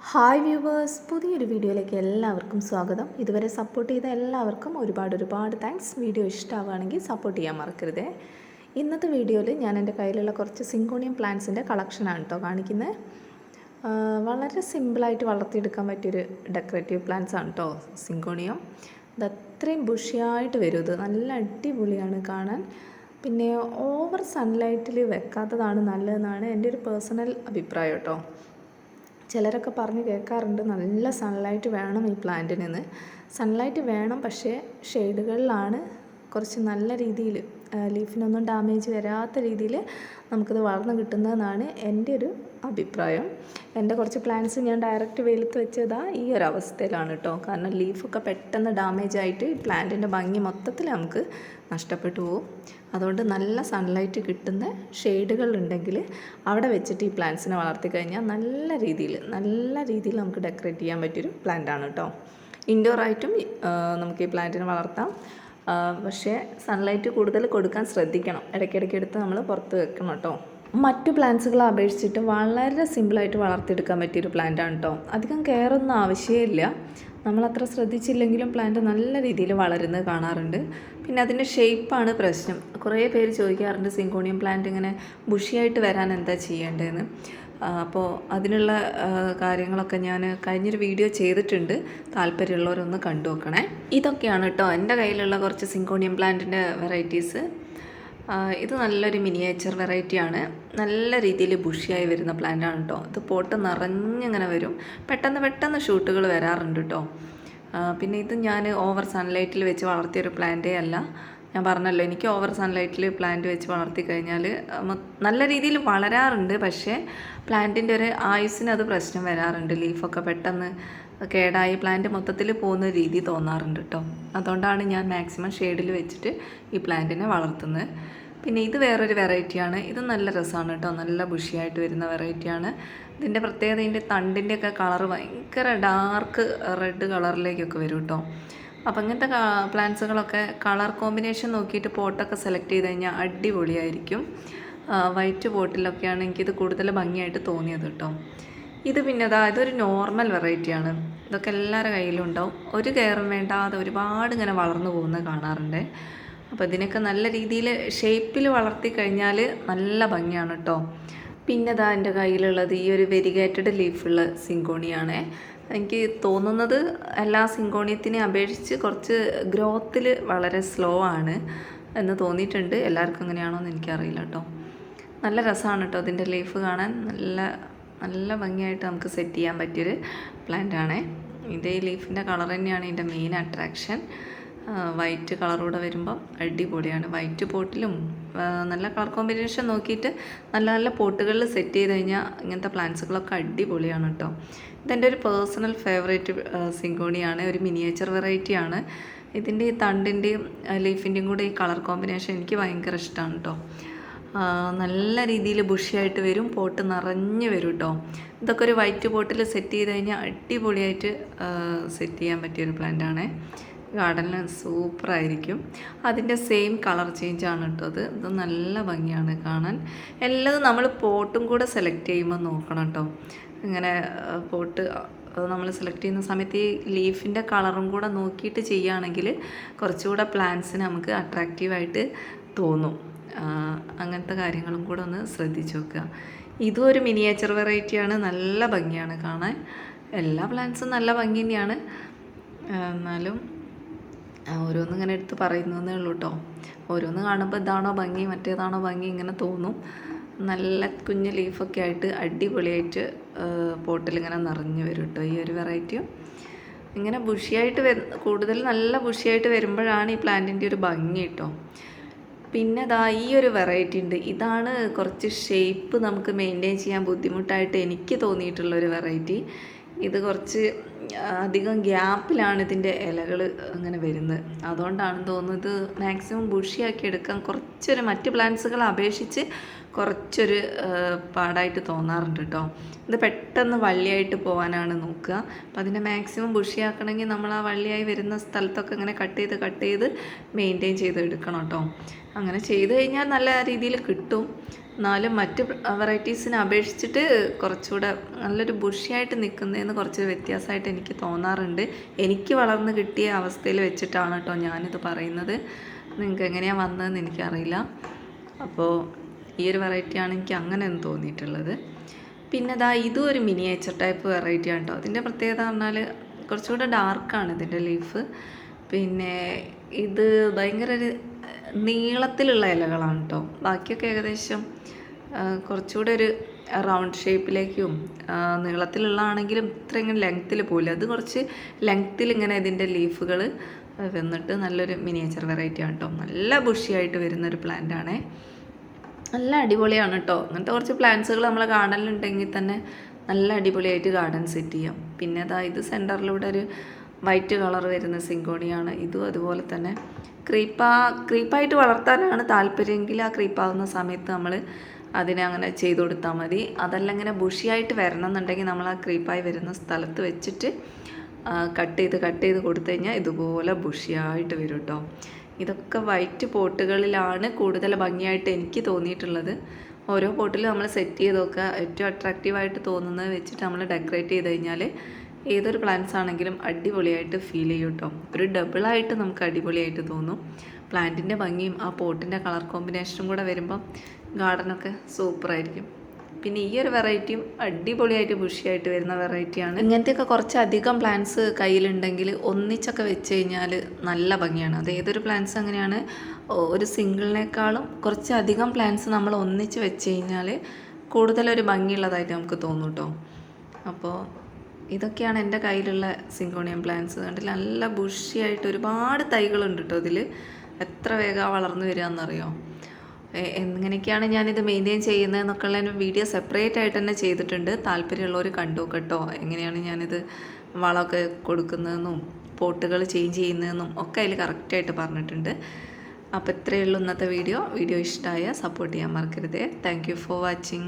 Hi viewers പുതിയൊരു വീഡിയോയിലേക്ക് എല്ലാവർക്കും സ്വാഗതം. ഇതുവരെ സപ്പോർട്ട് ചെയ്ത എല്ലാവർക്കും ഒരുപാട് ഒരുപാട് താങ്ക്സ്. വീഡിയോ ഇഷ്ടമാവുകയാണെങ്കിൽ സപ്പോർട്ട് ചെയ്യാൻ മറക്കരുതേ. ഇന്നത്തെ വീഡിയോയിൽ ഞാൻ എന്റെ കയ്യിലുള്ള കുറച്ച് സിങ്കോണിയം പ്ലാന്റ്സിന്റെ കളക്ഷനാണ് കേട്ടോ കാണിക്കുന്നത്. വളരെ സിമ്പിളായിട്ട് വളർത്തിയെടുക്കാൻ പറ്റിയൊരു ഡെക്കറേറ്റീവ് പ്ലാന്റ്സ് ആണ് കേട്ടോ സിങ്കോണിയം. ഇത് അത്രയും ബുഷിയായിട്ട് വരും. ഇത് നല്ല അടിപൊളിയാണ് കാണാൻ. പിന്നെ ഓവർ സൺലൈറ്റിൽ വെക്കാത്തതാണ് നല്ലതെന്നാണ് എന്റെ ഒരു പേഴ്സണൽ അഭിപ്രായം കേട്ടോ. ചിലരൊക്കെ പറഞ്ഞ് കേൾക്കാറുണ്ട് നല്ല സൺലൈറ്റ് വേണം ഈ പ്ലാന്റിന് സൺലൈറ്റ് വേണം പക്ഷേ ഷെയ്ഡുകളിലാണ് കുറച്ച് നല്ല രീതിയിൽ ലീഫിനൊന്നും ഡാമേജ് വരാത്ത രീതിയിൽ നമുക്കിത് വളർന്ന് കിട്ടുന്നതെന്നാണ് എന്റെ ഒരു അഭിപ്രായം. എന്റെ കുറച്ച് പ്ലാന്റ്സ് ഞാൻ ഡയറക്റ്റ് വെയിലത്ത് വെച്ചതാ ഈ ഒരു അവസ്ഥയിലാണ് കേട്ടോ കാരണം ലീഫൊക്കെ പെട്ടെന്ന് ഡാമേജ് ആയിട്ട് ഈ പ്ലാന്റിന്റെ ഭംഗി മൊത്തത്തിൽ നമുക്ക് നഷ്ടപ്പെട്ടു പോകും അതുകൊണ്ട് നല്ല സൺലൈറ്റ് കിട്ടുന്ന ഷെയ്ഡുകൾ ഉണ്ടെങ്കിൽ അവിടെ വെച്ചിട്ട് ഈ പ്ലാന്റ്സിനെ വളർത്തി കഴിഞ്ഞാൽ നല്ല രീതിയിൽ നല്ല രീതിയിൽ നമുക്ക് ഡെക്കറേറ്റ് ചെയ്യാൻ പറ്റിയൊരു പ്ലാന്റ് ആണ് കേട്ടോ ഇൻഡോർ ആയിട്ടും നമുക്ക് ഈ പ്ലാന്റിനെ വളർത്താം. പക്ഷേ സൺലൈറ്റ് കൂടുതൽ കൊടുക്കാൻ ശ്രദ്ധിക്കണം. ഇടയ്ക്കിടയ്ക്ക് എടുത്ത് നമ്മൾ പുറത്ത് വെക്കണം കേട്ടോ മറ്റു പ്ലാന്റ്സുകളെ അപേക്ഷിച്ചിട്ട് വളരെ സിമ്പിളായിട്ട് വളർത്തിയെടുക്കാൻ പറ്റിയൊരു ആണ് കേട്ടോ അധികം കെയർ ഒന്നും ആവശ്യമില്ല. നമ്മളത്ര ശ്രദ്ധിച്ചില്ലെങ്കിലും പ്ലാന്റ് നല്ല രീതിയിൽ വളരുന്നത് കാണാറുണ്ട്. പിന്നെ അതിന്റെ ഷേപ്പാണ് പ്രശ്നം. കുറേ പേര് ചോദിക്കാറുണ്ട് സിങ്കോണിയം പ്ലാന്റ് ഇങ്ങനെ ബുഷിയായിട്ട് വരാൻ എന്താ ചെയ്യേണ്ടതെന്ന്? അപ്പോൾ അതിനുള്ള കാര്യങ്ങളൊക്കെ ഞാൻ കഴിഞ്ഞൊരു വീഡിയോ ചെയ്തിട്ടുണ്ട്. താല്പര്യമുള്ളവരൊന്ന് കണ്ടു നോക്കണേ ഇതൊക്കെയാണ് കേട്ടോ എന്റെ കയ്യിലുള്ള കുറച്ച് സിങ്കോണിയം പ്ലാന്റിന്റെ വെറൈറ്റീസ് ഇത് നല്ലൊരു മിനിയേച്ചർ വെറൈറ്റിയാണ് നല്ല രീതിയിൽ ബുഷിയായി വരുന്ന പ്ലാന്റാണ് കേട്ടോ ഇത് പോട്ട് നിറഞ്ഞിങ്ങനെ വരും. പെട്ടെന്ന് പെട്ടെന്ന് ഷൂട്ടുകൾ വരാറുണ്ട് കേട്ടോ പിന്നെ ഇത് ഞാൻ ഓവർ സൺലൈറ്റിൽ വെച്ച് വളർത്തിയൊരു പ്ലാന്റേ അല്ല. ഞാൻ പറഞ്ഞല്ലോ എനിക്ക് ഓവർ സൺലൈറ്റിൽ പ്ലാന്റ് വെച്ച് വളർത്തി കഴിഞ്ഞാൽ നല്ല രീതിയിൽ വളരാറുണ്ട്. പക്ഷേ പ്ലാന്റിന്റെ ഒരു ആയുസ്സിന് അത് പ്രശ്നം വരാറുണ്ട്. ലീഫൊക്കെ പെട്ടെന്ന് കേടായി പ്ലാന്റ് മൊത്തത്തിൽ പോകുന്ന രീതി തോന്നാറുണ്ട് കേട്ടോ അതുകൊണ്ടാണ് ഞാൻ മാക്സിമം ഷെയ്ഡിൽ വെച്ചിട്ട് ഈ പ്ലാന്റിനെ വളർത്തുന്നത്. പിന്നെ ഇത് വേറൊരു വെറൈറ്റിയാണ് ഇത് നല്ല രസമാണ് കേട്ടോ നല്ല ബുഷിയായിട്ട് വരുന്ന വെറൈറ്റിയാണ് ഇതിന്റെ പ്രത്യേകത ഇതിന്റെ തണ്ടിന്റെയൊക്കെ കളർ ഭയങ്കര ഡാർക്ക് റെഡ് കളറിലേക്കൊക്കെ വരും കേട്ടോ അപ്പം ഇങ്ങനത്തെ പ്ലാന്റ്സുകളൊക്കെ കളർ കോമ്പിനേഷൻ നോക്കിയിട്ട് പോട്ടൊക്കെ സെലക്ട് ചെയ്ത് കഴിഞ്ഞാൽ അടിപൊളിയായിരിക്കും. വൈറ്റ് പോട്ടിലൊക്കെയാണ് എനിക്കിത് കൂടുതൽ ഭംഗിയായിട്ട് തോന്നിയത് കേട്ടോ. ഇത് പിന്നെ അതാ ഇതൊരു നോർമൽ വെറൈറ്റിയാണ് ഇതൊക്കെ എല്ലാവരുടെ കയ്യിലും ഉണ്ടാവും. ഒരു കെയറും വേണ്ടാതെ ഒരുപാട് ഇങ്ങനെ വളർന്നു പോകുന്നത് കാണാറുണ്ട്. അപ്പോൾ ഇതിനൊക്കെ നല്ല രീതിയിൽ ഷേപ്പിൽ വളർത്തി കഴിഞ്ഞാൽ നല്ല ഭംഗിയാണ് കേട്ടോ. പിന്നെ ഇതാ എന്റെ കയ്യിലുള്ളത് ഈ ഒരു വെരിഗേറ്റഡ് ലീഫുള്ള സിങ്കോണിയാണേ എനിക്ക് തോന്നുന്നത് എല്ലാ സിങ്കോണിയത്തിനെ അപേക്ഷിച്ച് കുറച്ച് ഗ്രോത്തിൽ വളരെ സ്ലോ ആണ് എന്ന് തോന്നിയിട്ടുണ്ട്. എല്ലാവർക്കും അങ്ങനെയാണോ എന്ന് എനിക്കറിയില്ല കേട്ടോ. നല്ല രസമാണ് കേട്ടോ അതിന്റെ ലീഫ് കാണാൻ. നല്ല നല്ല ഭംഗിയായിട്ട് നമുക്ക് സെറ്റ് ചെയ്യാൻ പറ്റിയൊരു പ്ലാന്റ് ആണേ. ഇതേ ലീഫിന്റെ കളർ തന്നെയാണ് ഇതിന്റെ മെയിൻ അട്രാക്ഷൻ വൈറ്റ് കളറോടെ വരുമ്പോൾ അടിപൊളിയാണ്. വൈറ്റ് പോട്ടിലും നല്ല കളർ കോമ്പിനേഷൻ നോക്കിയിട്ട് നല്ല നല്ല പോട്ടുകളിൽ സെറ്റ് ചെയ്ത് കഴിഞ്ഞാൽ ഇങ്ങനത്തെ പ്ലാന്റ്സുകളൊക്കെ അടിപൊളിയാണ് കേട്ടോ ഇതെന്റെ ഒരു പേഴ്സണൽ ഫേവറേറ്റ് സിങ്കോണിയാണ്. ഒരു മിനിയേച്ചർ വെറൈറ്റിയാണ് ഇതിന്റെ ഈ തണ്ടിന്റെയും ലീഫിന്റെയും കൂടെ ഈ കളർ കോമ്പിനേഷൻ എനിക്ക് ഭയങ്കര ഇഷ്ടമാണ് കേട്ടോ നല്ല രീതിയിൽ ബുഷിയായിട്ട് വരും പോട്ട് നിറഞ്ഞ് വരും കേട്ടോ ഇതൊക്കെ ഒരു വൈറ്റ് പോട്ടിൽ സെറ്റ് ചെയ്ത് കഴിഞ്ഞാൽ അടിപൊളിയായിട്ട് സെറ്റ് ചെയ്യാൻ പറ്റിയൊരു പ്ലാന്റ് ആണ്. ഗാർഡനിൽ സൂപ്പറായിരിക്കും. അതിന്റെ സെയിം കളർ ചേഞ്ച് ആണ് കേട്ടോ അത് ഇത് നല്ല ഭംഗിയാണ് കാണാൻ. എല്ലാം നമ്മൾ പോട്ടും കൂടെ സെലക്ട് ചെയ്യുമ്പോൾ നോക്കണം കേട്ടോ. ഇങ്ങനെ പോട്ട് നമ്മൾ സെലക്ട് ചെയ്യുന്ന സമയത്ത് ഈ ലീഫിന്റെ കളറും കൂടെ നോക്കിയിട്ട് ചെയ്യുകയാണെങ്കിൽ കുറച്ചുകൂടെ പ്ലാന്റ്സിന് നമുക്ക് അട്രാക്റ്റീവായിട്ട് തോന്നും. അങ്ങനത്തെ കാര്യങ്ങളും കൂടെ ഒന്ന് ശ്രദ്ധിച്ച് നോക്കുക. ഇതും ഒരു മിനിയേച്ചർ വെറൈറ്റിയാണ്. നല്ല ഭംഗിയാണ് കാണാൻ. എല്ലാ പ്ലാന്റ്സും നല്ല ഭംഗി തന്നെയാണ്. എന്നാലും ഓരോന്ന് ഇങ്ങനെ എടുത്ത് പറയുന്നതേ ഉള്ളൂ കേട്ടോ ഓരോന്ന് കാണുമ്പോൾ ഇതാണോ ഭംഗി മറ്റേതാണോ ഭംഗി ഇങ്ങനെ തോന്നും. നല്ല കുഞ്ഞ് ലീഫൊക്കെ ആയിട്ട് അടിപൊളിയായിട്ട് പോട്ടിൽ ഇങ്ങനെ നിറഞ്ഞു വരും കേട്ടോ ഈ ഒരു വെറൈറ്റിയും ഇങ്ങനെ ബുഷിയായിട്ട് വരു കൂടുതൽ നല്ല ബുഷിയായിട്ട് വരുമ്പോഴാണ് ഈ പ്ലാന്റിന്റെ ഒരു ഭംഗി കേട്ടോ പിന്നെ ദാ ഈ ഒരു വെറൈറ്റി ഉണ്ട്. ഇതാണ് കുറച്ച് ഷേപ്പ് നമുക്ക് മെയിന്റെയിൻ ചെയ്യാൻ ബുദ്ധിമുട്ടായിട്ട് എനിക്ക് തോന്നിയിട്ടുള്ള ഒരു വെറൈറ്റി ഇത് കുറച്ച് അധികം ഗ്യാപ്പിലാണ് ഇതിന്റെ ഇലകൾ അങ്ങനെ വരുന്നത്. അതുകൊണ്ടാണ് തോന്നുന്നത് മാക്സിമം ബുഷിയാക്കി എടുക്കാൻ കുറച്ചൊരു മറ്റ് പ്ലാന്റ്സുകളെ അപേക്ഷിച്ച് കുറച്ചൊരു പാടായിട്ട് തോന്നാറുണ്ട് കേട്ടോ ഇത് പെട്ടെന്ന് വള്ളിയായിട്ട് പോകാനാണ് നോക്കുക. അപ്പം അതിനെ മാക്സിമം ബുഷിയാക്കണമെങ്കിൽ നമ്മൾ ആ വള്ളിയായി വരുന്ന സ്ഥലത്തൊക്കെ ഇങ്ങനെ കട്ട് ചെയ്ത് കട്ട് ചെയ്ത് മെയിന്റെയിൻ ചെയ്ത് എടുക്കണം കേട്ടോ അങ്ങനെ ചെയ്ത് കഴിഞ്ഞാൽ നല്ല രീതിയിൽ കിട്ടും. എന്നാലും മറ്റ് വെറൈറ്റീസിനെ അപേക്ഷിച്ചിട്ട് കുറച്ചുകൂടെ നല്ലൊരു ബുഷിയായിട്ട് നിൽക്കുന്നതിന് കുറച്ച് വ്യത്യാസമായിട്ട് എനിക്ക് തോന്നാറുണ്ട്. എനിക്ക് വളർന്ന് കിട്ടിയ അവസ്ഥയിൽ വെച്ചിട്ടാണ് കേട്ടോ ഞാനിത് പറയുന്നത്. നിങ്ങൾക്ക് എങ്ങനെയാണ് വന്നതെന്ന് എനിക്കറിയില്ല. അപ്പോൾ ഈ ഒരു വെറൈറ്റിയാണ് എനിക്ക് അങ്ങനെ ഒന്ന് തോന്നിയിട്ടുള്ളത്. പിന്നെ ദാ ഇതും ഒരു മിനിയേച്ചർ ടൈപ്പ് വെറൈറ്റി ആണ് കേട്ടോ. അതിന്റെ പ്രത്യേകത പറഞ്ഞാൽ കുറച്ചുകൂടെ ഡാർക്കാണ് ഇതിന്റെ ലീഫ്. പിന്നെ ഇത് ഭയങ്കര ഒരു നീളത്തിലുള്ള ഇലകളാണ് കേട്ടോ ബാക്കിയൊക്കെ ഏകദേശം കുറച്ചുകൂടെ ഒരു റൗണ്ട് ഷേപ്പിലേക്കും നീളത്തിലുള്ളതാണെങ്കിലും ഇത്രയും ലെങ്ത്തിൽ പോകില്ല അത് കുറച്ച് ലെങ്ത്തിൽ ഇങ്ങനെ ഇതിന്റെ ലീഫുകൾ വന്നിട്ട് നല്ലൊരു മിനിയേച്ചർ വെറൈറ്റി ആണ് കേട്ടോ നല്ല ബുഷിയായിട്ട് വരുന്നൊരു പ്ലാന്റ് ആണേ. നല്ല അടിപൊളിയാണ് കേട്ടോ അങ്ങനത്തെ കുറച്ച് പ്ലാന്റ്സുകൾ നമ്മൾ ഗാർഡനിലുണ്ടെങ്കിൽ തന്നെ നല്ല അടിപൊളിയായിട്ട് ഗാർഡൻ സെറ്റ് ചെയ്യാം. പിന്നെ അതാ ഇത് സെന്ററിലൂടെ ഒരു വൈറ്റ് കളർ വരുന്ന സിങ്കോണിയാണ്. ഇതും അതുപോലെ തന്നെ ക്രീപ്പാ ക്രീപ്പായിട്ട് വളർത്താനാണ് താല്പര്യമെങ്കിൽ ആ ക്രീപ്പാവുന്ന സമയത്ത് നമ്മൾ അതിനെ അങ്ങനെ ചെയ്തു കൊടുത്താൽ മതി. അതല്ല ഇങ്ങനെ ബുഷിയായിട്ട് വരണം എന്നുണ്ടെങ്കിൽ നമ്മൾ ആ ക്രീപ്പായി വരുന്ന സ്ഥലത്ത് വെച്ചിട്ട് കട്ട് ചെയ്ത് കട്ട് ചെയ്ത് കൊടുത്തു കഴിഞ്ഞാൽ ഇതുപോലെ ബുഷിയായിട്ട് വരും കേട്ടോ. ഇതൊക്കെ വൈറ്റ് പോട്ടുകളിലാണ് കൂടുതൽ ഭംഗിയായിട്ട് എനിക്ക് തോന്നിയിട്ടുള്ളത്. ഓരോ പോട്ടിലും നമ്മൾ സെറ്റ് ചെയ്തൊക്കെ ഏറ്റവും അട്രാക്റ്റീവായിട്ട് തോന്നുന്നത് വെച്ചിട്ട് നമ്മൾ ഡെക്കറേറ്റ് ചെയ്ത് കഴിഞ്ഞാൽ ഏതൊരു പ്ലാന്റ്സ് ആണെങ്കിലും അടിപൊളിയായിട്ട് ഫീൽ ചെയ്യും കേട്ടോ ഒരു ഡബിളായിട്ട് നമുക്ക് അടിപൊളിയായിട്ട് തോന്നും. പ്ലാന്റിന്റെ ഭംഗിയും ആ പോട്ടിന്റെ കളർ കോമ്പിനേഷനും കൂടെ വരുമ്പം ഗാർഡനൊക്കെ സൂപ്പറായിരിക്കും പിന്നെ ഈ ഒരു വെറൈറ്റിയും അടിപൊളിയായിട്ട് ബുഷിയായിട്ട് വരുന്ന വെറൈറ്റിയാണ് ഇങ്ങനത്തെയൊക്കെ കുറച്ചധികം പ്ലാന്റ്സ് കയ്യിലുണ്ടെങ്കിൽ ഒന്നിച്ചൊക്കെ വെച്ച് കഴിഞ്ഞാൽ നല്ല ഭംഗിയാണ്. അത് ഏതൊരു പ്ലാന്റ്സ് അങ്ങനെയാണ് ഒരു സിംഗിളിനേക്കാളും കുറച്ചധികം പ്ലാന്റ്സ് നമ്മൾ ഒന്നിച്ച് വെച്ച് കഴിഞ്ഞാൽ കൂടുതലൊരു ഭംഗിയുള്ളതായിട്ട് നമുക്ക് തോന്നും കേട്ടോ അപ്പോൾ ഇതൊക്കെയാണ് എന്റെ കയ്യിലുള്ള സിങ്കോണിയം പ്ലാന്റ്സ്. കണ്ടില്ല? നല്ല ബുഷിയായിട്ട് ഒരുപാട് തൈകളുണ്ട് കേട്ടോ ഇതിൽ എത്ര വേഗം വളർന്നു വരിക എന്നറിയോ എ- എങ്ങനെയൊക്കെയാണ് ഞാനിത് മെയിന്റെയിൻ ചെയ്യുന്നതെന്നൊക്കെ ഉള്ള വീഡിയോ സെപ്പറേറ്റ് ആയിട്ട് തന്നെ ചെയ്തിട്ടുണ്ട്. താല്പര്യമുള്ളവർ കണ്ടു കേട്ടോ എങ്ങനെയാണ് ഞാനിത് വളമൊക്കെ കൊടുക്കുന്നതെന്നും പോട്ടുകൾ ചേഞ്ച് ചെയ്യുന്നതെന്നും ഒക്കെ അതിൽ കറക്റ്റായിട്ട് പറഞ്ഞിട്ടുണ്ട്. അപ്പോൾ ഇത്രയേ ഉള്ളൂ ഇന്നത്തെ വീഡിയോ വീഡിയോ ഇഷ്ടമായ സപ്പോർട്ട് ചെയ്യാൻ മറക്കരുതേ. Thank for watching